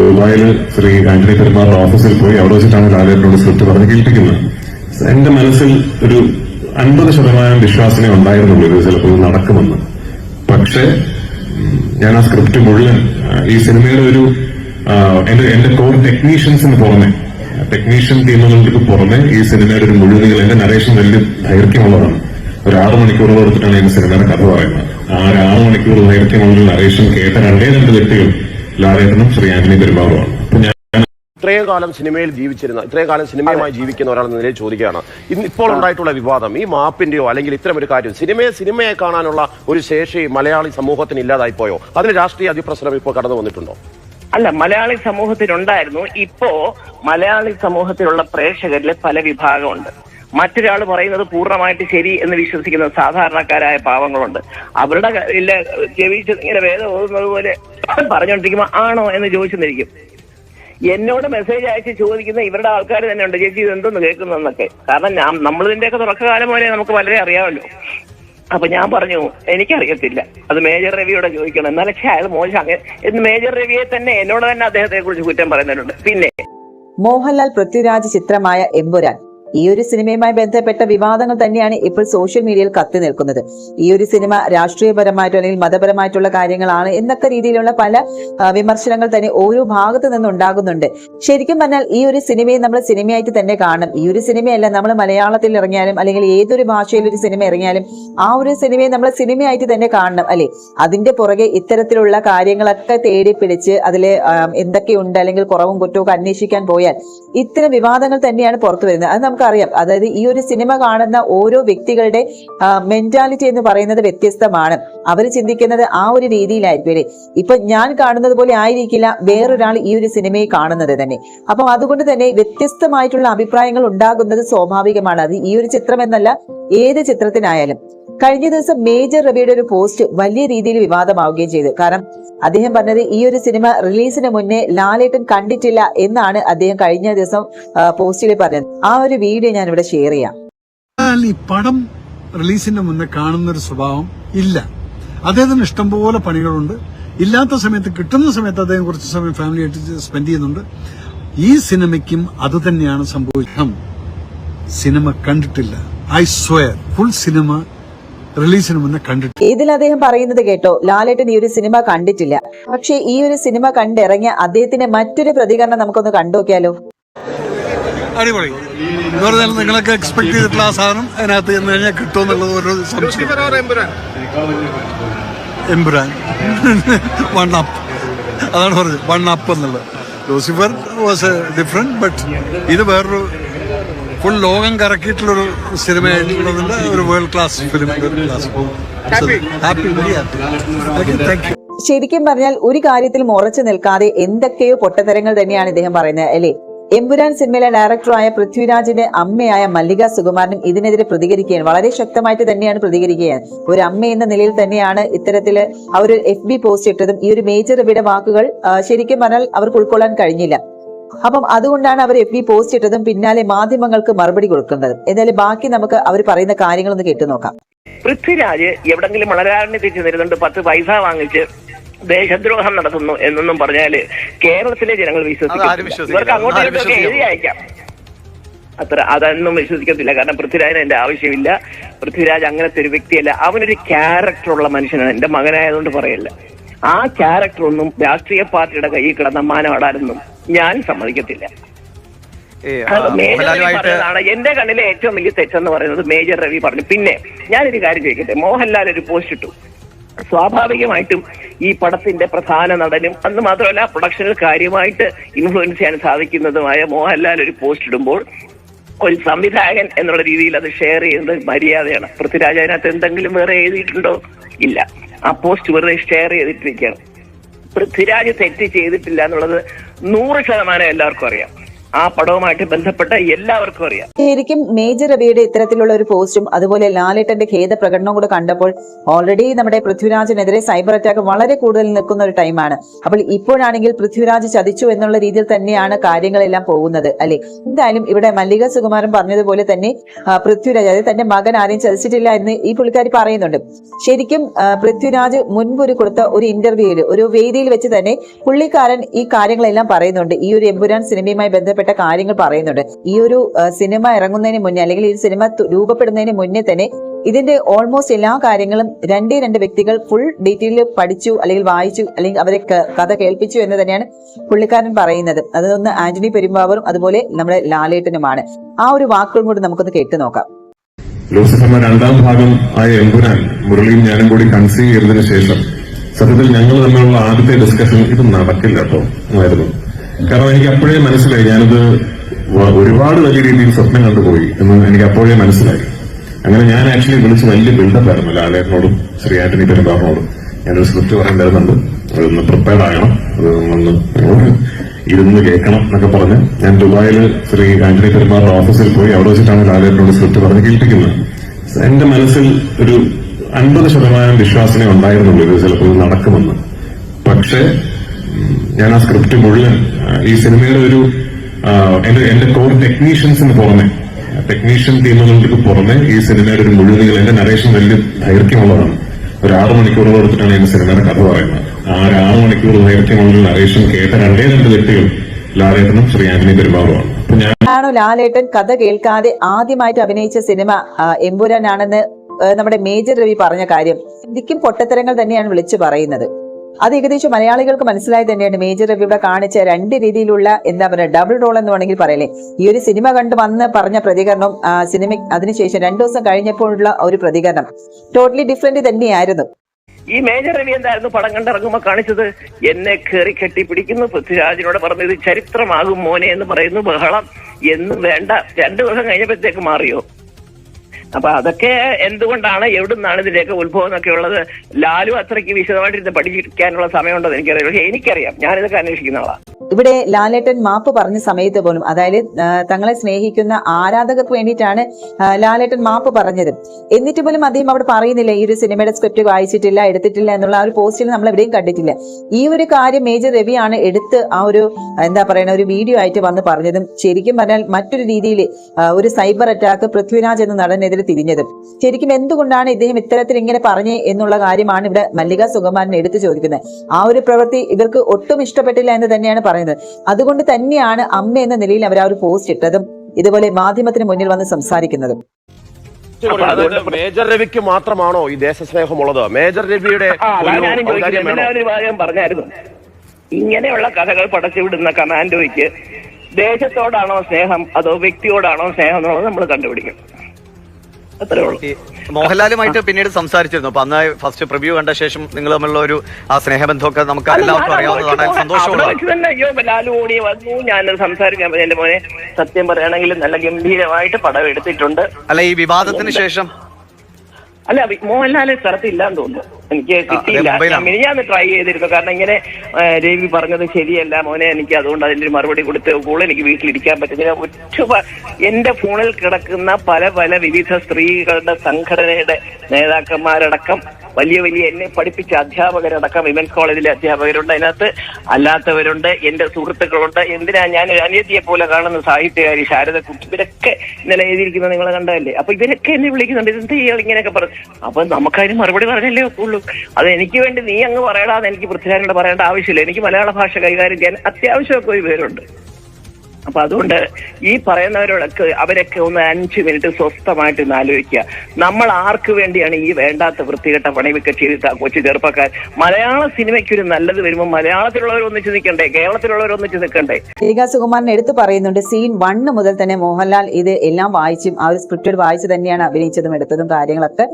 ദുബായിൽ ശ്രീ ആന്റണി പെരുമാറിന്റെ ഓഫീസിൽ പോയി അവിടെ വെച്ചിട്ടാണ് ലാലേട്ടനോട് സ്ക്രിപ്റ്റ് പറഞ്ഞ് കേൾപ്പിക്കുന്നത്. എന്റെ മനസ്സിൽ ഒരു അൻപത് ശതമാനം വിശ്വാസമേ ഉണ്ടായിരുന്നുള്ളൂ ഇത് ചിലപ്പോൾ നടക്കുമെന്ന്. പക്ഷേ ഞാൻ ആ സ്ക്രിപ്റ്റ് മുഴുവൻ ഈ സിനിമയുടെ ഒരു എന്റെ എന്റെ കോർ ടെക്നീഷ്യൻസിന് പുറമെ ടെക്നീഷ്യൻ ടീമുകൾക്ക് പുറമെ ഈ സിനിമയുടെ ഒരു മുഴുവൻ എന്റെ നരേഷൻ വലിയ ദൈർഘ്യമുള്ളതാണ്. ഒരു ആറ് മണിക്കൂർ എടുത്തിട്ടാണ് ഈ സിനിമയുടെ കഥ പറയുന്നത്. ആ ഒരു ആറ് മണിക്കൂർ ദൈർഘ്യമുള്ള നരേഷൻ കേട്ട രണ്ടേ രണ്ട് വ്യക്തികൾ ലാലേട്ടനും ശ്രീ ആന്റണി പെരുമാറുമാണ് അപ്പൊ ഞാൻ ഇത്രയും കാലം സിനിമയിൽ ജീവിച്ചിരുന്ന ഇത്രയകാലം സിനിമയുമായി ജീവിക്കുന്ന ഒരാൾ എന്ന നിലയിൽ ചോദിക്കുകയാണ്. ഇന്ന് ഇപ്പോൾ ഉണ്ടായിട്ടുള്ള വിവാദം ഈ മാപ്പിന്റെയോ അല്ലെങ്കിൽ ഇത്തരം ഒരു കാര്യം സിനിമയെ സിനിമയെ കാണാനുള്ള ഒരു ശേഷി മലയാളി സമൂഹത്തിന് ഇല്ലാതായിപ്പോയോ? അതിന് രാഷ്ട്രീയ അതിപ്രസരം ഇപ്പോൾ കടന്നു വന്നിട്ടുണ്ടോ? അല്ല മലയാളി സമൂഹത്തിനുണ്ടായിരുന്നു ഇപ്പോ മലയാളി സമൂഹത്തിലുള്ള പ്രേക്ഷകരിലെ പല വിഭാഗമുണ്ട്. മറ്റൊരാൾ പറയുന്നത് പൂർണമായിട്ട് ശരി എന്ന് വിശ്വസിക്കുന്ന സാധാരണക്കാരായ പാവങ്ങളുണ്ട്. അവരുടെ ഇല്ല ഇങ്ങനെ വേദം ഓതുന്നത് പോലെ പറഞ്ഞുകൊണ്ടിരിക്കുമ്പോ ആണോ എന്ന് ചോദിച്ചെന്നിരിക്കും. എന്നോട് മെസ്സേജ് അയച്ച് ചോദിക്കുന്ന ഇവരുടെ ആൾക്കാർ തന്നെ ഉണ്ട്. ചേച്ചി ഇത് എന്തെന്ന് കേൾക്കുന്നതെന്നൊക്കെ കാരണം ഞാൻ നമ്മളിതിന്റെയൊക്കെ തുടക്കകാലം പോലെ നമുക്ക് വളരെ അറിയാമല്ലോ. അപ്പൊ ഞാൻ പറഞ്ഞു എനിക്കറിയത്തില്ല. അത് മേജർ രവിയോടെ ചോദിക്കണം. എന്നാലും പക്ഷേ അയാൾ മോശം. എന്ന് മേജർ രവിയെ തന്നെ എന്നോട് തന്നെ അദ്ദേഹത്തെ കുറിച്ച് കുറ്റം പറയുന്നവരുണ്ട്. പിന്നെ മോഹൻലാൽ പൃഥ്വിരാജ് ചിത്രമായ എമ്പുരാൻ. ഈ ഒരു സിനിമയുമായി ബന്ധപ്പെട്ട വിവാദങ്ങൾ തന്നെയാണ് ഇപ്പോൾ സോഷ്യൽ മീഡിയയിൽ കത്തി നിൽക്കുന്നത്. ഈ ഒരു സിനിമ രാഷ്ട്രീയപരമായിട്ടോ അല്ലെങ്കിൽ മതപരമായിട്ടുള്ള കാര്യങ്ങളാണ് എന്നൊക്കെ രീതിയിലുള്ള പല വിമർശനങ്ങൾ തന്നെ ഓരോ ഭാഗത്തു നിന്നുണ്ടാകുന്നുണ്ട് ശരിക്കും പറഞ്ഞാൽ ഈ ഒരു സിനിമയെ നമ്മൾ സിനിമയായിട്ട് തന്നെ കാണും ഈ ഒരു സിനിമയല്ല നമ്മൾ മലയാളത്തിൽ ഇറങ്ങിയാലും അല്ലെങ്കിൽ ഏതൊരു ഭാഷയിൽ ഒരു സിനിമ ഇറങ്ങിയാലും ആ ഒരു സിനിമയെ നമ്മൾ സിനിമയായിട്ട് തന്നെ കാണണം അല്ലെ? അതിന്റെ പുറകെ ഇത്തരത്തിലുള്ള കാര്യങ്ങളൊക്കെ തേടി പിടിച്ച് അതിൽ എന്തൊക്കെയുണ്ട് അല്ലെങ്കിൽ കുറവും കുറ്റവും അന്വേഷിക്കാൻ പോയാൽ ഇത്തരം വിവാദങ്ങൾ തന്നെയാണ് പുറത്തു വരുന്നത്. അത് നമുക്കറിയാം. അതായത് ഈ ഒരു സിനിമ കാണുന്ന ഓരോ വ്യക്തികളുടെ മെന്റാലിറ്റി എന്ന് പറയുന്നത് വ്യത്യസ്തമാണ്. അവർ ചിന്തിക്കുന്നത് ആ ഒരു രീതിയിലായിരിക്കും ഇപ്പൊ ഞാൻ കാണുന്നത് പോലെ ആയിരിക്കില്ല വേറൊരാൾ ഈ ഒരു സിനിമയെ കാണുന്നത് തന്നെ. അപ്പോൾ അതുകൊണ്ട് തന്നെ വ്യത്യസ്തമായിട്ടുള്ള അഭിപ്രായങ്ങൾ ഉണ്ടാകുന്നത് സ്വാഭാവികമാണ്. അത് ഈ ഒരു ചിത്രം എന്നല്ല ഏത് ചിത്രത്തിനായാലും. കഴിഞ്ഞ ദിവസം മേജർ റവിയുടെ ഒരു പോസ്റ്റ് വലിയ രീതിയിൽ വിവാദമാവുകയും ചെയ്തു. കാരണം അദ്ദേഹം പറഞ്ഞത് ഈ ഒരു സിനിമ റിലീസിന് മുന്നേ ലാലേട്ടൻ കണ്ടിട്ടില്ല എന്നാണ് അദ്ദേഹം കഴിഞ്ഞ ദിവസം പോസ്റ്റിൽ പറഞ്ഞത്. ആ ഒരു വീഡിയോ ഞാൻ ഇവിടെ ഷെയർ ചെയ്യാം ഈ പടം റിലീസിന്റെ മുന്നേ കാണുന്ന ഒരു സ്വഭാവം ഇല്ല. അദ്ദേഹത്തിന് ഇഷ്ടംപോലെ പണികളുണ്ട്. ഇല്ലാത്ത സമയത്ത് കിട്ടുന്ന സമയത്ത് അദ്ദേഹം കുറച്ച് സമയം ഫാമിലി ആയിട്ട് സ്പെൻഡ് ചെയ്യുന്നുണ്ട്. ഈ സിനിമയ്ക്കും അത് തന്നെയാണ് സംഭവിച്ചത്. സിനിമ കണ്ടിട്ടില്ല. ഐ സ്വയർ ഫുൾ സിനിമ റിലീസിന് മുന്നേ കണ്ടിട്ടില്ല. ഇതിൽ അദ്ദേഹം പറയുന്നത് കേട്ടോ ലാലേട്ടൻ ഈ ഒരു സിനിമ കണ്ടിട്ടില്ല. പക്ഷേ ഈ ഒരു സിനിമ കണ്ടിറങ്ങിയ അദ്ദേഹത്തിന്റെ മറ്റൊരു പ്രതികരണം നമുക്കൊന്ന് കണ്ടുനോക്കിയാലോ? അടിപൊളി. എന്ന് പറഞ്ഞാൽ നിങ്ങളൊക്കെ എക്സ്പെക്ട് ചെയ്തിട്ടുള്ള ആ സാധനം അതിനകത്ത് ചെന്ന് കഴിഞ്ഞാൽ കിട്ടുമെന്നുള്ളത് ഒരു സംശയം. എംപുരാൻ വൺ അപ്പ് അതാണ് പറഞ്ഞത്. വൺ അപ്പ് എന്നുള്ളത്. ലൂസിഫർ വാസ് ഡിഫറെന്റ് ബട്ട് ഇത് വേറൊരു ഫുൾ ലോകം കറക്കിയിട്ടുള്ളൊരു സിനിമയായിട്ടുള്ളതിന്റെ ഒരു world class film world class happy happy thank you ശരിക്കും പറഞ്ഞാൽ ഒരു കാര്യത്തിൽ ഉറച്ചു നിൽക്കാതെ എന്തൊക്കെയോ പൊട്ടത്തരങ്ങൾ തന്നെയാണ് ഇദ്ദേഹം പറയുന്നത് അല്ലേ? എമ്പുരാൻ സിനിമയിലെ ഡയറക്ടറായ പൃഥ്വിരാജിന്റെ അമ്മയായ മല്ലിക സുകുമാരനും ഇതിനെതിരെ പ്രതികരിക്കുകയാണ്. വളരെ ശക്തമായിട്ട് തന്നെയാണ് പ്രതികരിക്കുകയാണ്. ഒരു അമ്മ എന്ന നിലയിൽ തന്നെയാണ് ഇത്തരത്തിൽ അവർ എഫ് ബി പോസ്റ്റ് ഇട്ടതും. ഈ ഒരു മേജർ ഇവിടെ വാക്കുകൾ ശരിക്കും പറഞ്ഞാൽ അവർക്ക് ഉൾക്കൊള്ളാൻ കഴിഞ്ഞില്ല. അപ്പം അതുകൊണ്ടാണ് അവർ എഫ് ബി പോസ്റ്റ് ഇട്ടതും പിന്നാലെ മാധ്യമങ്ങൾക്ക് മറുപടി കൊടുക്കുന്നത്. എന്നാലും ബാക്കി നമുക്ക് അവർ പറയുന്ന കാര്യങ്ങളൊന്ന് കേട്ടു നോക്കാം. പൃഥ്വിരാജ് എവിടെങ്കിലും വളരാറിനെ തിരിച്ചു തരുന്നുണ്ട്. പത്ത് പൈസ വാങ്ങിച്ച് ദേശദ്രോഹം നടത്തുന്നു എന്നൊന്നും പറഞ്ഞാൽ കേരളത്തിലെ ജനങ്ങൾ വിശ്വസിക്കും ഇവർക്ക് അങ്ങോട്ടും ഇങ്ങോട്ടൊക്കെ എഴുതി അയക്കാം. അത്ര അതൊന്നും വിശ്വസിക്കത്തില്ല. കാരണം പൃഥ്വിരാജിന് എന്റെ ആവശ്യമില്ല. പൃഥ്വിരാജ് അങ്ങനത്തെ ഒരു വ്യക്തിയല്ല. അവനൊരു ക്യാരക്ടർ ഉള്ള മനുഷ്യനാണ്. എന്റെ മകനായതുകൊണ്ട് പറയല്ല. ആ ക്യാരക്ടർ ഒന്നും രാഷ്ട്രീയ പാർട്ടിയുടെ കയ്യിൽ കിടന്ന മാനമാടാനൊന്നും ഞാൻ സമ്മതിക്കത്തില്ല. എന്റെ കണ്ണിലെ ഏറ്റവും വലിയ തെറ്റെന്ന് പറയുന്നത് മേജർ രവി പറഞ്ഞു. പിന്നെ ഞാനൊരു കാര്യം ചോദിക്കട്ടെ? മോഹൻലാൽ ഒരു പോസ്റ്റ് ഇട്ടു. സ്വാഭാവികമായിട്ടും ഈ പടത്തിന്റെ പ്രധാന നടനും അന്ന് മാത്രമല്ല പ്രൊഡക്ഷനിൽ കാര്യമായിട്ട് ഇൻഫ്ലുവൻസ് ചെയ്യാൻ സാധിക്കുന്നതുമായ മോഹൻലാൽ ഒരു പോസ്റ്റ് ഇടുമ്പോൾ ഒരു സംവിധായകൻ എന്നുള്ള രീതിയിൽ അത് ഷെയർ ചെയ്യുന്നത് മര്യാദയാണ്. പൃഥ്വിരാജ് അതിനകത്ത് എന്തെങ്കിലും വേറെ എഴുതിയിട്ടുണ്ടോ? ഇല്ല. ആ പോസ്റ്റ് വെറുതെ ഷെയർ ചെയ്തിട്ടിരിക്കുകയാണ്. പൃഥ്വിരാജ് തെറ്റ് ചെയ്തിട്ടില്ല എന്നുള്ളത് നൂറ് ശതമാനം എല്ലാവർക്കും അറിയാം. ആ പടവുമായിട്ട് ബന്ധപ്പെട്ട എല്ലാവർക്കും അറിയാം. ശരിക്കും മേജർ രവിയുടെ ഇത്തരത്തിലുള്ള ഒരു പോസ്റ്റും അതുപോലെ ലാലേട്ടന്റെ ഖേദ പ്രകടനവും കൂടെ കണ്ടപ്പോൾ ഓൾറെഡി നമ്മുടെ പൃഥ്വിരാജിനെതിരെ സൈബർ അറ്റാക്ക് വളരെ കൂടുതൽ നിൽക്കുന്ന ഒരു ടൈമാണ് അപ്പോൾ ഇപ്പോഴാണെങ്കിൽ പൃഥ്വിരാജ് ചതിച്ചു എന്നുള്ള രീതിയിൽ തന്നെയാണ് കാര്യങ്ങളെല്ലാം പോകുന്നത് അല്ലെ? എന്തായാലും ഇവിടെ മല്ലിക സുകുമാരൻ പറഞ്ഞതുപോലെ തന്നെ പൃഥ്വിരാജ് അതായത് തന്റെ മകൻ ആരെയും ചതിച്ചിട്ടില്ല എന്ന് ഈ പുള്ളിക്കാരി പറയുന്നുണ്ട്. ശരിക്കും പൃഥ്വിരാജ് മുൻപ് ഒരു കൊടുത്ത ഒരു ഇന്റർവ്യൂവിൽ ഒരു വേദിയിൽ വെച്ച് തന്നെ പുള്ളിക്കാരൻ ഈ കാര്യങ്ങളെല്ലാം പറയുന്നുണ്ട്. ഈ ഒരു എമ്പുരാൻ സിനിമയുമായി ബന്ധപ്പെട്ട കാര്യങ്ങൾ പറയുന്നുണ്ട്. ഈ ഒരു സിനിമ ഇറങ്ങുന്നതിന് മുന്നേ അല്ലെങ്കിൽ ഈ സിനിമ രൂപപ്പെടുന്നതിന് മുന്നേ തന്നെ ഇതിന്റെ ഓൾമോസ്റ്റ് എല്ലാ കാര്യങ്ങളും രണ്ടേ രണ്ട് വ്യക്തികൾ ഫുൾ ഡീറ്റെയിൽ പഠിച്ചു അല്ലെങ്കിൽ വായിച്ചു അല്ലെങ്കിൽ അവരെ കഥ കേൾപ്പിച്ചു എന്ന് തന്നെയാണ് പുള്ളിക്കാരൻ പറയുന്നത്. അതൊന്ന് ആന്റണി പെരുമ്പാവറും അതുപോലെ നമ്മുടെ ലാലേട്ടനുമാണ്. ആ ഒരു വാക്കുകളും കൂടി നമുക്കൊന്ന് കേട്ടു നോക്കാം. ലോക്സഭ രണ്ടാം ഭാഗം ആയ എമ്പുരാൻ മുരളിയും ഞാനും കൂടി കൺസീവ് ചെയ്തതിനു ശേഷം സത്യത്തിൽ ഞങ്ങൾ തമ്മിലുള്ള ആദ്യത്തെ ഡിസ്കഷൻ ഇത് നടക്കില്ല കേട്ടോ ആയിരുന്നു കാരണം എനിക്ക് അപ്പോഴേ മനസ്സിലായി. ഞാനത് ഒരുപാട് വലിയ രീതിയിൽ സ്വപ്നം കണ്ടുപോയി എന്ന് എനിക്ക് അപ്പോഴേ മനസ്സിലായി. അങ്ങനെ ഞാൻ ആക്ച്വലി വിളിച്ച് വലിയ ബിൽഡപ്പ് ആയിരുന്നു. ലാലേട്ടനോടും ശ്രീ ആന്റണി പെരുമ്പാറിനോടും ഞാനൊരു സ്ക്രിപ്റ്റ് പറയേണ്ടതുണ്ട് അതൊന്ന് പ്രിപ്പയർഡ് ആകണം. അത് ഒന്ന് ഇരുന്ന് കേൾക്കണം എന്നൊക്കെ പറഞ്ഞ് ഞാൻ ദുബായിൽ ശ്രീ ആന്റണി പെരുമാറിന്റെ ഓഫീസിൽ പോയി അവിടെ വെച്ചിട്ടാണ് ലാലേട്ടനോട് സ്ക്രിപ്റ്റ് പറഞ്ഞ് കേൾപ്പിക്കുന്നത്. എന്റെ മനസ്സിൽ ഒരു അൻപത് ശതമാനം വിശ്വാസമേ ഉണ്ടായിരുന്നുള്ളൂ ഇത് ചിലപ്പോൾ നടക്കുമെന്ന്. പക്ഷേ ഞാൻ ആ സ്ക്രിപ്റ്റ് മുഴുവൻ ഈ സിനിമയുടെ ഒരു എന്റെ എന്റെ കോർ ടെക്നീഷ്യൻസിന് പുറമെ ടെക്നീഷ്യൻ ടീമുകൾക്ക് പുറമെ ഈ സിനിമയുടെ ഒരു മുഴുവൻ എന്റെ നരേഷൻ വലിയ ദൈർഘ്യമുള്ളതാണ്. ഒരു ആറ് മണിക്കൂറോളം എടുത്തിട്ടാണ് എന്റെ സിനിമയുടെ കഥ പറയുന്നത്. ആ ഒരു ആറ് മണിക്കൂർ ദൈർഘ്യമുള്ള നരേഷൻ കേട്ട രണ്ടേ രണ്ട് വ്യക്തികൾ ലാലേട്ടനും ശ്രീ ആന്റണി പെരുമാറുമാണ് ഞാനാണോ ലാലേട്ടൻ കഥ കേൾക്കാതെ ആദ്യമായിട്ട് അഭിനയിച്ച സിനിമ എമ്പുരാനാണെന്ന് നമ്മുടെ മേജർ രവി പറഞ്ഞ കാര്യം ശരിക്കും പൊട്ടത്തരങ്ങൾ തന്നെയാണ് വിളിച്ചു പറയുന്നത്. അത് ഏകദേശം മലയാളികൾക്ക് മനസ്സിലായി തന്നെയാണ്. മേജർ രവി ഇവിടെ കാണിച്ച രണ്ട് രീതിയിലുള്ള എന്താ പറയുക ഡബിൾ റോൾ എന്ന് വേണമെങ്കിൽ പറയലേ ഈ ഒരു സിനിമ കണ്ട് വന്ന് പറഞ്ഞ പ്രതികരണം സിനിമ അതിനുശേഷം രണ്ടു ദിവസം കഴിഞ്ഞപ്പോഴുള്ള ഒരു പ്രതികരണം. ടോട്ടലി ഡിഫറെന്റ് തന്നെയായിരുന്നു. ഈ മേജർ രവി എന്തായിരുന്നു പടം കണ്ടിറങ്ങുമ്പോൾ കാണിച്ചത്? എന്നെ കയറി കെട്ടിപ്പിടിക്കുന്നു പൃഥ്വിരാജിനോട് പറഞ്ഞത് ചരിത്രമാകും മോനെ എന്ന് പറയുന്നു ബഹളം. എന്നും വേണ്ട. രണ്ടു ദിവസം കഴിഞ്ഞപ്പോഴത്തേക്ക് മാറിയോ? അപ്പൊ അതൊക്കെ എന്തുകൊണ്ടാണ് എവിടുന്നാണ് ഇതിലേക്ക് ഉത്ഭവം എന്നൊക്കെ ഉള്ളത്? ലാലു അത്രയ്ക്ക് വിശദമായിട്ട് ഇത് പഠിക്കാനുള്ള സമയമുണ്ടെന്ന് എനിക്കറിയാം പക്ഷെ എനിക്കറിയാം. ഞാനിതൊക്കെ അന്വേഷിക്കുന്ന ആളാണ് ഇവിടെ ലാലേട്ടൻ മാപ്പ് പറഞ്ഞ സമയത്ത് പോലും അതായത് തങ്ങളെ സ്നേഹിക്കുന്ന ആരാധകർക്ക് വേണ്ടിയിട്ടാണ് ലാലേട്ടൻ മാപ്പ് പറഞ്ഞത്. എന്നിട്ട് പോലും അദ്ദേഹം അവിടെ പറയുന്നില്ല ഈ ഒരു സിനിമയുടെ സ്ക്രിപ്റ്റ് വായിച്ചിട്ടില്ല എടുത്തിട്ടില്ല എന്നുള്ള ആ ഒരു പോസ്റ്റിൽ നമ്മൾ എവിടെയും കണ്ടിട്ടില്ല. ഈ ഒരു കാര്യം മേജർ രവിയാണ് എടുത്ത് ആ ഒരു എന്താ പറയുന്ന ഒരു വീഡിയോ ആയിട്ട് വന്ന് പറഞ്ഞതും ശരിക്കും പറഞ്ഞാൽ മറ്റൊരു രീതിയിൽ ഒരു സൈബർ അറ്റാക്ക് പൃഥ്വിരാജ് എന്ന നടനെതിരെ തിരിഞ്ഞതും. ശരിക്കും എന്തുകൊണ്ടാണ് ഇദ്ദേഹം ഇത്തരത്തിൽ ഇങ്ങനെ പറഞ്ഞേ എന്നുള്ള കാര്യമാണ് ഇവിടെ മല്ലിക സുകുമാരൻ എടുത്തു ചോദിക്കുന്നത്. ആ ഒരു പ്രവൃത്തി ഇവർക്ക് ഒട്ടും ഇഷ്ടപ്പെട്ടില്ല എന്ന് തന്നെയാണ് പറയുന്നത്. അതുകൊണ്ട് തന്നെയാണ് അമ്മ എന്ന നിലയിൽ അവർ ആ ഒരു പോസ്റ്റ് ഇട്ടതും ഇതുപോലെ മാധ്യമത്തിന് മുന്നിൽ വന്ന് സംസാരിക്കുന്നതും. മേജർ രവിക്ക് മാത്രമാണോ ഈ ദേശസ്നേഹമുള്ളത്? മേജർ രവിയുടെ പറഞ്ഞായിരുന്നു? ഇങ്ങനെയുള്ള കഥകൾ പടച്ചുവിടുന്ന കമാൻഡോയ്ക്ക് ദേശത്തോടാണോ സ്നേഹം? അതോ വ്യക്തിയോടാണോ സ്നേഹം എന്നുള്ളത് നമ്മൾ കണ്ടുപിടിക്കും. മോഹൻലാലുമായിട്ട് പിന്നീട് സംസാരിച്ചിരുന്നു. അപ്പൊ അന്ന് ഫസ്റ്റ് പ്രിവ്യൂ കണ്ട ശേഷം നിങ്ങൾ തമ്മിലുള്ള ഒരു ആ സ്നേഹബന്ധമൊക്കെ നമുക്ക് എല്ലാവർക്കും അറിയാവുന്നതാണ്. സന്തോഷം സന്തോഷമുള്ളതാണ് വെച്ച് തന്നെ അയ്യോ ലാലു ഓടി വന്നു ഞാൻ സംസാരിക്കാൻ എന്റെ മോനെ സത്യം പറയുകയാണെങ്കിൽ നല്ല ഗംഭീരമായിട്ട് പടം എടുത്തിട്ടുണ്ട്. അല്ല ഈ വിവാദത്തിന് ശേഷം അല്ല മോഹൻലാലെ സ്ഥലത്ത് ഇല്ലാന്ന് തോന്നുന്നു. എനിക്ക് കിട്ടിയില്ല. മിനിഞ്ഞാന്ന് ട്രൈ ചെയ്തിരുന്നു. കാരണം ഇങ്ങനെ രവി പറഞ്ഞത് ശരിയല്ല. മോനെ എനിക്ക് അതുകൊണ്ട് അതിന്റെ ഒരു മറുപടി കൊടുത്ത് കൂടെ എനിക്ക് വീട്ടിലിരിക്കാൻ പറ്റുന്നില്ല ഒറ്റ എന്റെ ഫോണിൽ കിടക്കുന്ന പല പല വിവിധ സ്ത്രീകളുടെ സംഘടനയുടെ നേതാക്കന്മാരടക്കം വലിയ വലിയ എന്നെ പഠിപ്പിച്ച അധ്യാപകരടക്കം വിമൻസ് കോളേജിലെ അധ്യാപകരുണ്ട് അതിനകത്ത്. അല്ലാത്തവരുണ്ട് എന്റെ സുഹൃത്തുക്കളുണ്ട്. എന്തിനാ ഞാൻ അനിയത്തിയെ പോലെ കാണുന്ന സാഹിത്യകാരി ശാരദ കുട്ടി? ഇവരൊക്കെ ഇന്നലെ എഴുതിയിരിക്കുന്നത് നിങ്ങളെ കണ്ടതല്ലേ? അപ്പൊ ഇവരൊക്കെ എന്നെ വിളിക്കുന്നുണ്ട്. എന്ത് ഇയാൾ ഇങ്ങനെയൊക്കെ പറഞ്ഞു അപ്പൊ നമുക്കതിന് മറുപടി പറഞ്ഞല്ലേ ഒക്കുള്ളൂ. അത് എനിക്ക് വേണ്ടി നീ അങ്ങ് പറയടാന്ന് എനിക്ക് പൃഥ്വിരാജിനോട് പറയേണ്ട ആവശ്യമില്ല. എനിക്ക് മലയാള ഭാഷ കൈകാര്യം ചെയ്യാൻ അത്യാവശ്യമൊക്കെ ഒരു പേരുണ്ട് അപ്പൊ അതുകൊണ്ട് ഈ പറയുന്നവരോടൊക്കെ അവരൊക്കെ ഒന്ന് അഞ്ച് മിനിറ്റ് സ്വസ്ഥമായിട്ട് ഒന്ന് ആലോചിക്കുക. നമ്മൾ ആർക്ക് വേണ്ടിയാണ് ഈ വേണ്ടാത്ത വൃത്തികെട്ട പണിവൊക്കെ ചെയ്തിട്ട് ആ കൊച്ചു ചെറുപ്പക്കാർ? മലയാള സിനിമയ്ക്ക് ഒരു നല്ലത് വരുമ്പോൾ മലയാളത്തിലുള്ളവർ ഒന്നിച്ച് നിൽക്കണ്ടേ കേരളത്തിലുള്ളവർ ഒന്നിച്ച് നിൽക്കണ്ടേ രേഖ സുകുമാരൻ എടുത്തു പറയുന്നുണ്ട് സീൻ വണ്ണ് മുതൽ തന്നെ മോഹൻലാൽ ഇത് എല്ലാം വായിച്ചും ആ ഒരു സ്ക്രിപ്റ്റഡ് വായിച്ച് തന്നെയാണ് അഭിനയിച്ചതും എടുത്തതും കാര്യങ്ങളൊക്കെ.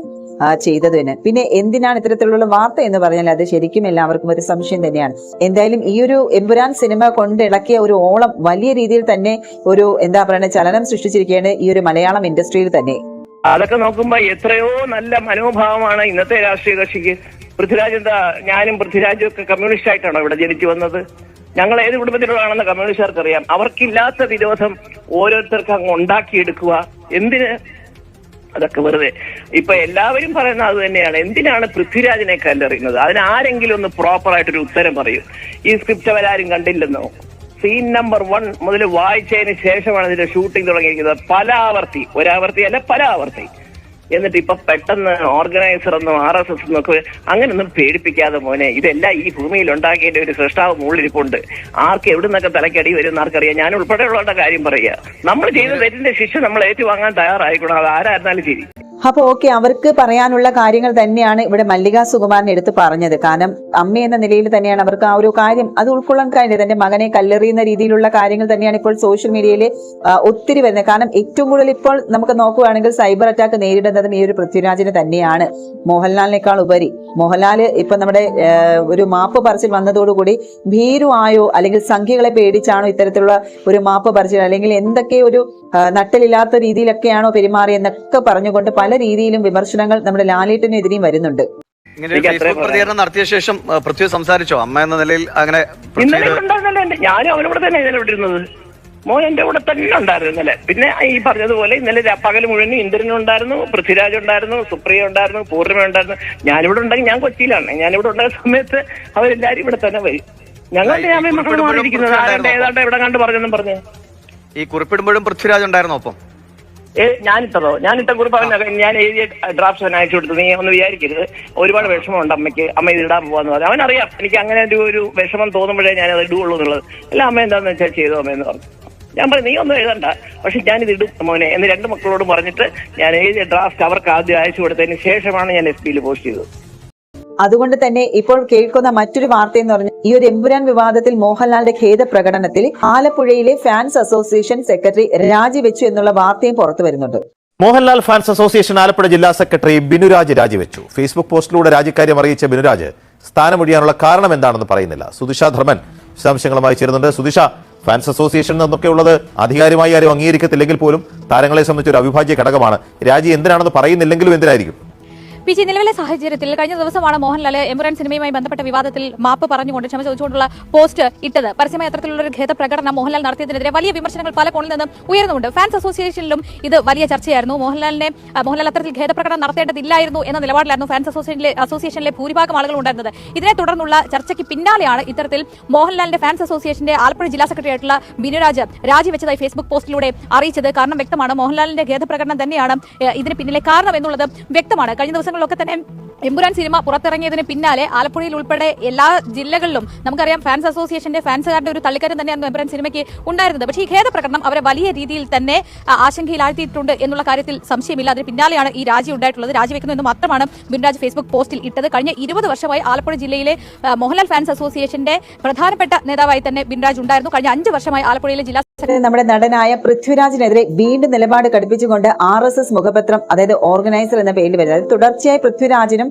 ചെയ്തതിന് പിന്നെ എന്തിനാണ് ഇത്തരത്തിലുള്ള വാർത്ത എന്ന് പറഞ്ഞാൽ അത് ശരിക്കും എല്ലാവർക്കും ഒരു സംശയം തന്നെയാണ്. എന്തായാലും ഈ ഒരു എമ്പുരാൻ സിനിമ കൊണ്ട് ഇളക്കിയ ഒരു ഓളം വലിയ രീതിയിൽ തന്നെ ഒരു എന്താ പറയുക ചലനം സൃഷ്ടിച്ചിരിക്കുകയാണ് ഈ ഒരു മലയാളം ഇൻഡസ്ട്രിയിൽ തന്നെ. അതൊക്കെ നോക്കുമ്പോ എത്രയോ നല്ല മനോഭാവമാണ് ഇന്നത്തെ രാഷ്ട്രീയ കക്ഷിക്ക്. പൃഥ്വിരാജ് എന്താ ഞാനും പൃഥ്വിരാജും ഒക്കെ കമ്മ്യൂണിസ്റ്റ് ആയിട്ടാണോ ഇവിടെ ജനിച്ചു വന്നത്? ഞങ്ങൾ ഏത് കുടുംബത്തിലുള്ളതാണെന്ന് കമ്മ്യൂണിസ്റ്റുകാർക്ക് അറിയാം അവർക്കില്ലാത്ത വിരോധം ഓരോരുത്തർക്ക് അങ്ങ് ഉണ്ടാക്കിയെടുക്കുക. എന്തിന്? അതൊക്കെ വെറുതെ. ഇപ്പൊ എല്ലാവരും പറയുന്നത് അത് തന്നെയാണ്. എന്തിനാണ് പൃഥ്വിരാജിനെ കല്ലെറിയുന്നത്? അതിന് ആരെങ്കിലും ഒന്ന് പ്രോപ്പർ ആയിട്ടൊരു ഉത്തരം പറയും. ഈ സ്ക്രിപ്റ്റ് അവരാരും കണ്ടില്ലെന്നോ? സീൻ നമ്പർ വൺ മുതൽ വായിച്ചതിന് ശേഷമാണ് ഇതിന്റെ ഷൂട്ടിംഗ് തുടങ്ങിയിരിക്കുന്നത്. പല ആവർത്തി. ഒരാവർത്തി അല്ല പല ആവർത്തി. എന്നിട്ട് ഇപ്പൊ പെട്ടെന്ന് ഓർഗനൈസർ എന്നും ആർ എസ് എസ് എന്നൊക്കെ അങ്ങനെയൊന്നും പേടിപ്പിക്കാതെ മോനെ ഇതെല്ലാം ഈ ഭൂമിയിൽ ഉണ്ടാക്കേണ്ട ഒരു സൃഷ്ടാവ് മുകളിരിപ്പുണ്ട് ആർക്ക് എവിടെ നിന്നൊക്കെ തലക്കടി വരും ആർക്കറിയാം ഞാൻ ഉൾപ്പെടെയുള്ളവരുടെ കാര്യം പറയുക. നമ്മൾ ചെയ്ത തെറ്റിന്റെ ശിക്ഷ നമ്മൾ ഏറ്റുവാങ്ങാൻ തയ്യാറായിക്കണം. അത് ആരായിരുന്നാലും ശരി. അപ്പൊ ഓക്കെ അവർക്ക് പറയാനുള്ള കാര്യങ്ങൾ തന്നെയാണ് ഇവിടെ മല്ലിക സുകുമാരൻ എടുത്ത് പറഞ്ഞത്. കാരണം അമ്മ എന്ന നിലയിൽ തന്നെയാണ് അവർക്ക് ആ ഒരു കാര്യം അത് ഉൾക്കൊള്ളാൻ കഴിഞ്ഞത്. തന്റെ മകനെ കല്ലെറിയുന്ന രീതിയിലുള്ള കാര്യങ്ങൾ തന്നെയാണ് ഇപ്പോൾ സോഷ്യൽ മീഡിയയിൽ ഒത്തിരി വരുന്നത്. കാരണം ഏറ്റവും കൂടുതൽ ഇപ്പോൾ നമുക്ക് നോക്കുകയാണെങ്കിൽ സൈബർ അറ്റാക്ക് നേരിടുന്നതും ഈ ഒരു പൃഥ്വിരാജിന് തന്നെയാണ്. മോഹൻലാലിനേക്കാൾ ഉപരി. മോഹൻലാൽ ഇപ്പൊ നമ്മുടെ ഒരു മാപ്പ് പറച്ചിൽ വന്നതോടുകൂടി ഭീരുവായോ അല്ലെങ്കിൽ സംഖ്യകളെ പേടിച്ചാണോ ഇത്തരത്തിലുള്ള ഒരു മാപ്പ് പറച്ചിൽ അല്ലെങ്കിൽ എന്തൊക്കെ ഒരു നട്ടലില്ലാത്ത രീതിയിലൊക്കെയാണോ പെരുമാറിയെന്നൊക്കെ പറഞ്ഞുകൊണ്ട് പല രീതിയിലും വിമർശനങ്ങൾ നമ്മുടെ ലാലേട്ടനെതിരെയും വരുന്നുണ്ട്. പ്രതികരണം നടത്തിയ ശേഷം പൃഥ്വി സംസാരിച്ചോ? അമ്മ എന്ന നിലയിൽ അങ്ങനെ ഞാനും അവനോട് തന്നെ ഇന്നലെ വിട്ടിരുന്നത് മോൻ എന്റെ കൂടെ തന്നെ ഉണ്ടായിരുന്നു ഇന്നലെ. പിന്നെ ഈ പറഞ്ഞതുപോലെ ഇന്നലെ പകൽ മുഴുവൻ ഇന്ദ്രൻ ഉണ്ടായിരുന്നു പൃഥ്വിരാജ് ഉണ്ടായിരുന്നു സുപ്രിയ ഉണ്ടായിരുന്നു പൂർണിമ ഉണ്ടായിരുന്നു. ഞാനിവിടെ ഉണ്ടെങ്കിൽ ഞാൻ കൊച്ചിയിലാണ്. ഞാനിവിടെ ഉണ്ടായ സമയത്ത് അവരെല്ലാരും ഇവിടെ തന്നെ വരും. ഞങ്ങളുടെ ഞാൻ കുറിപ്പിടുമ്പോഴും മാറിയിരിക്കുന്നത് ആരുടെ ഏതാണ്ട് എവിടെ കണ്ട് പറഞ്ഞെന്നും പറഞ്ഞു. ഈ കുറിപ്പിടുമ്പോഴും പൃഥ്വിരാജ് ഉണ്ടായിരുന്നു ഒപ്പം? ഏ ഞാനിട്ടതോ? ഞാനിട്ട കുറിപ്പ് അവൻ ഞാൻ എഴുതിയ ഡ്രാഫ്റ്റ് അവൻ അയച്ചു കൊടുത്തു. നീ ഒന്ന് വിചാരിക്കരുത്. ഒരുപാട് വിഷമമുണ്ട് അമ്മയ്ക്ക്. അമ്മ ഇത് ഇടാൻ പോവാന്ന് പറഞ്ഞു. അവനറിയാം. എനിക്ക് അങ്ങനെ ഒരു ഒരു വിഷമം തോന്നുമ്പോഴേ ഞാൻ അത് ഇടുകയുള്ളൂ എന്നുള്ളത്. അല്ല അമ്മ എന്താന്ന് വെച്ചാൽ ചെയ്തോ അമ്മ എന്ന് പറഞ്ഞു. ഞാൻ പറഞ്ഞു നീ ഒന്നും എഴുതണ്ട. പക്ഷെ ഞാനിത് ഇടും മോനെ. എന്ന് രണ്ട് മക്കളോട് പറഞ്ഞിട്ട് ഞാൻ എഴുതിയ ഡ്രാഫ്റ്റ് അവർക്ക് ആദ്യം അയച്ചു കൊടുത്തതിന് ശേഷമാണ് ഞാൻ എഫ് ബിയിൽ പോസ്റ്റ് ചെയ്തത്. അതുകൊണ്ട് തന്നെ ഇപ്പോൾ കേൾക്കുന്ന മറ്റൊരു വാർത്ത എന്ന് പറഞ്ഞാൽ ഈ ഒരു എമ്പുരാൻ വിവാദത്തിൽ മോഹൻലാലിന്റെ ഖേദ പ്രകടനത്തിൽ ആലപ്പുഴയിലെ ഫാൻസ് അസോസിയേഷൻ സെക്രട്ടറി രാജിവെച്ചു എന്നുള്ള വാർത്തയും പുറത്തു വരുന്നുണ്ട്. മോഹൻലാൽ ഫാൻസ് അസോസിയേഷൻ ആലപ്പുഴ ജില്ലാ സെക്രട്ടറി ബിനുരാജ് രാജിവെച്ചു. ഫേസ്ബുക്ക് പോസ്റ്റിലൂടെ രാജിക്കാര്യം അറിയിച്ച ബിനുരാജ് സ്ഥാനമൊഴിയാനുള്ള കാരണം എന്താണെന്ന് പറയുന്നില്ല. സുദിഷ ധർമ്മൻ വിശദാംശങ്ങളുമായി ചേരുന്നുണ്ട്. സുദിഷ ഫാൻസ് അസോസിയേഷൻ എന്നൊക്കെ ഉള്ളത് അധികാരമായി ആരും അംഗീകരിക്കത്തില്ലെങ്കിൽ പോലും താരങ്ങളെ സംബന്ധിച്ച് ഒരു അവിഭാജ്യ ഘടകമാണ്. രാജി എന്തിനാണെന്ന് പറയുന്നില്ലെങ്കിലും എന്തിനായിരിക്കും? പി ജി നിലവിലെ സാഹചര്യത്തിൽ കഴിഞ്ഞ ദിവസമാണ് മോഹൻലാൽ എമുറാൻ സിനിമയുമായി ബന്ധപ്പെട്ട വിവാദത്തിൽ മാപ്പ് പറഞ്ഞുകൊണ്ട് ക്ഷമ ചോദിച്ചുകൊണ്ടുള്ള പോസ്റ്റ് ഇട്ടത്. പരസ്യമായ അത്തരത്തിലുള്ള ഒരു ഖേദ പ്രകടനം മോഹൻലാൽ നടത്തിയതിനെതിരെ വലിയ വിമർശനങ്ങൾ പല കോണിൽ നിന്നും ഉയർന്നുണ്ട് ഫാൻസ് അസോസിയേഷനിലും ഇത് വലിയ ചർച്ചയായിരുന്നു. മോഹൻലാലിനെ മോഹൻലാൽ അത്തരത്തിൽ ഖേദപ്രകടനം നടത്തേണ്ടതില്ലായിരുന്നു എന്ന നിലപാടിലായിരുന്നു ഫാൻസ് അസോസിയേഷനിലെ അസോസിയേഷനിലെ ഭൂരിഭാഗം ആളുകൾ ഉണ്ടായിരുന്നത്. ഇതിനെ തുടർന്നുള്ള ചർച്ചയ്ക്ക് പിന്നാലെയാണ് ഇത്തരത്തിൽ മോഹൻലാലിന്റെ ഫാൻസ് അസോസിയേഷന്റെ ആലപ്പുഴ ജില്ലാ സെക്രട്ടറി ആയിട്ടുള്ള ബിനുരാജ് രാജിവെച്ചതായി ഫേസ്ബുക്ക് പോസ്റ്റിലൂടെ അറിയിച്ചത് കാരണം വ്യക്തമാണ്. മോഹൻലാലിന്റെ ഖേദപ്രകടനം തന്നെയാണ് ഇതിന് പിന്നിലെ കാരണം എന്നുള്ളത് വ്യക്തമാണ്. കഴിഞ്ഞ ദിവസങ്ങളിലൊക്കെ തന്നെ എമ്പുരാൻ സിനിമ പുറത്തിറങ്ങിയതിന് പിന്നാലെ ആലപ്പുഴയിൽ ഉൾപ്പെടെ എല്ലാ ജില്ലകളിലും നമുക്കറിയാം ഫാൻസ് അസോസിയേഷന്റെ ഫാൻസുകാരുടെ ഒരു തള്ളിക്കരം തന്നെയായിരുന്നു എമ്പുരാൻ സിനിമയ്ക്ക് ഉണ്ടായിരുന്നത്. പക്ഷേ ഈ ഖേദപ്രകടനം അവരെ വലിയ രീതിയിൽ തന്നെ ആശങ്കയിലാഴ്ത്തിയിട്ടുണ്ട് എന്നുള്ള കാര്യത്തിൽ സംശയമില്ല. അതിന് പിന്നാലെയാണ് ഈ രാജി ഉണ്ടായിട്ടുള്ളത്. രാജിവെക്കുന്നു എന്ന് മാത്രമാണ് ബിൻരാജ് ഫേസ്ബുക്ക് പോസ്റ്റിൽ ഇട്ടത്. കഴിഞ്ഞ ഇരുപത് വർഷമായി ആലപ്പുഴ ജില്ലയിലെ മോഹൻലാൽ ഫാൻസ് അസോസിയേഷന്റെ പ്രധാനപ്പെട്ട നേതാവായി തന്നെ ബിൻരാജ് ഉണ്ടായിരുന്നു. കഴിഞ്ഞ അഞ്ച് വർഷമായി ആലപ്പുഴയിലെ ജില്ലാ നമ്മുടെ നടനായ പൃഥ്വിരാജിനെതിരെ വീണ്ടും നിലപാട് കടുപ്പിച്ചുകൊണ്ട് ആർ എസ് എസ് മുഖപത്രം അതായത് ഓർഗനൈസർ എന്ന പേരിൽ വരുന്നത്. തുടർച്ചയായി പൃഥ്വിരാജിനും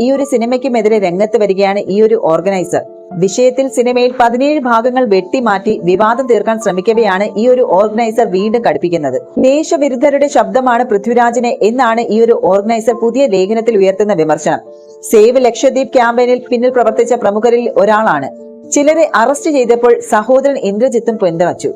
ഈ ഒരു സിനിമയ്ക്കുമെതിരെ രംഗത്ത് വരികയാണ് ഈ ഒരു ഓർഗനൈസർ. വിഷയത്തിൽ സിനിമയിൽ പതിനേഴ് ഭാഗങ്ങൾ വെട്ടിമാറ്റി വിവാദം തീർക്കാൻ ശ്രമിക്കവെയാണ് ഈ ഒരു ഓർഗനൈസർ വീണ്ടും കടുപ്പിക്കുന്നത്. ദേശവിരുദ്ധരുടെ ശബ്ദമാണ് പൃഥ്വിരാജിനെ എന്നാണ് ഈ ഒരു ഓർഗനൈസർ പുതിയ ലേഖനത്തിൽ ഉയർത്തുന്ന വിമർശനം. സേവ് ലക്ഷദ്വീപ് ക്യാമ്പയിനിൽ പിന്നിൽ പ്രവർത്തിച്ച പ്രമുഖരിൽ ഒരാളാണ്. ചിലരെ അറസ്റ്റ് ചെയ്തപ്പോൾ സഹോദരൻ ഇന്ദ്രജിത്തും പിന്തുണച്ചു.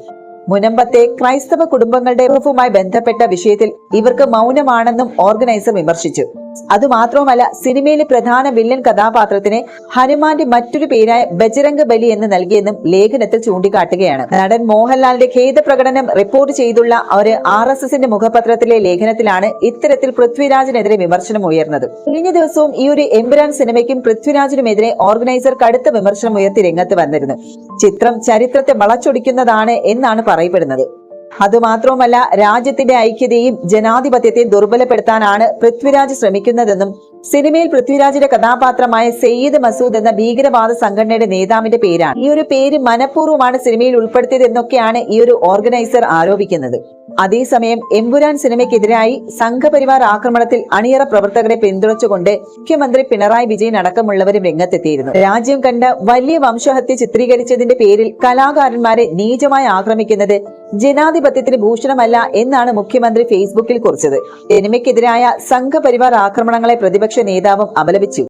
മുനമ്പത്തെ ക്രൈസ്തവ കുടുംബങ്ങളുടെ ബന്ധപ്പെട്ട വിഷയത്തിൽ ഇവർക്ക് മൗനമാണെന്നും ഓർഗനൈസർ വിമർശിച്ചു. അതുമാത്രവുമല്ല സിനിമയിലെ പ്രധാന വില്ലൻ കഥാപാത്രത്തിന് ഹനുമാന്റെ മറ്റൊരു പേരായ ബജരംഗ ബലി എന്ന് നൽകിയെന്നും ലേഖനത്തിൽ ചൂണ്ടിക്കാട്ടുകയാണ്. നടൻ മോഹൻലാലിന്റെ ഖേദ പ്രകടനം റിപ്പോർട്ട് ചെയ്തുള്ള ഒരു ആർ എസ് എസിന്റെ മുഖപത്രത്തിലെ ലേഖനത്തിലാണ് ഇത്തരത്തിൽ പൃഥ്വിരാജിനെതിരെ വിമർശനം ഉയർന്നത്. കഴിഞ്ഞ ദിവസവും ഈ ഒരു എമ്പുരാൻ സിനിമയ്ക്കും പൃഥ്വിരാജിനുമെതിരെ ഓർഗനൈസർ കടുത്ത വിമർശനം ഉയർത്തി രംഗത്ത് വന്നിരുന്നു. ചിത്രം ചരിത്രത്തെ വളച്ചൊടിക്കുന്നതാണ് എന്നാണ് പറയപ്പെടുന്നത്. അതുമാത്രവുമല്ല രാജ്യത്തിന്റെ ഐക്യതയും ജനാധിപത്യത്തെയും ദുർബലപ്പെടുത്താനാണ് പൃഥ്വിരാജ് ശ്രമിക്കുന്നതെന്നും സിനിമയിൽ പൃഥ്വിരാജിന്റെ കഥാപാത്രമായ സയ്യിദ് മസൂദ് എന്ന ഭീകരവാദ സംഘടനയുടെ നേതാവിന്റെ പേരാണ്. ഈ ഒരു പേര് മനഃപൂർവമാണ് സിനിമയിൽ ഉൾപ്പെടുത്തിയതെന്നൊക്കെയാണ് ഈ ഒരു ഓർഗനൈസർ ആരോപിക്കുന്നത്. അതേസമയം എമ്പുരാൻ സിനിമയ്ക്കെതിരായി സംഘപരിവാർ ആക്രമണത്തിൽ അണിയറ പ്രവർത്തകരെ പിന്തുണച്ചുകൊണ്ട് മുഖ്യമന്ത്രി പിണറായി വിജയൻ അടക്കമുള്ളവരും രംഗത്തെത്തിയിരുന്നു. രാജ്യം കണ്ട വലിയ വംശഹത്യ ചിത്രീകരിച്ചതിന്റെ പേരിൽ കലാകാരന്മാരെ നീചമായി ആക്രമിക്കുന്നത് ജനാധിപത്യത്തിന് ഭൂഷണമല്ല എന്നാണ് മുഖ്യമന്ത്രി ഫേസ്ബുക്കിൽ കുറിച്ചത്. സിനിമയ്ക്കെതിരായ സംഘപരിവാർ ആക്രമണങ്ങളെ പ്രതിപക്ഷ നേതാവും അപലപിച്ചു.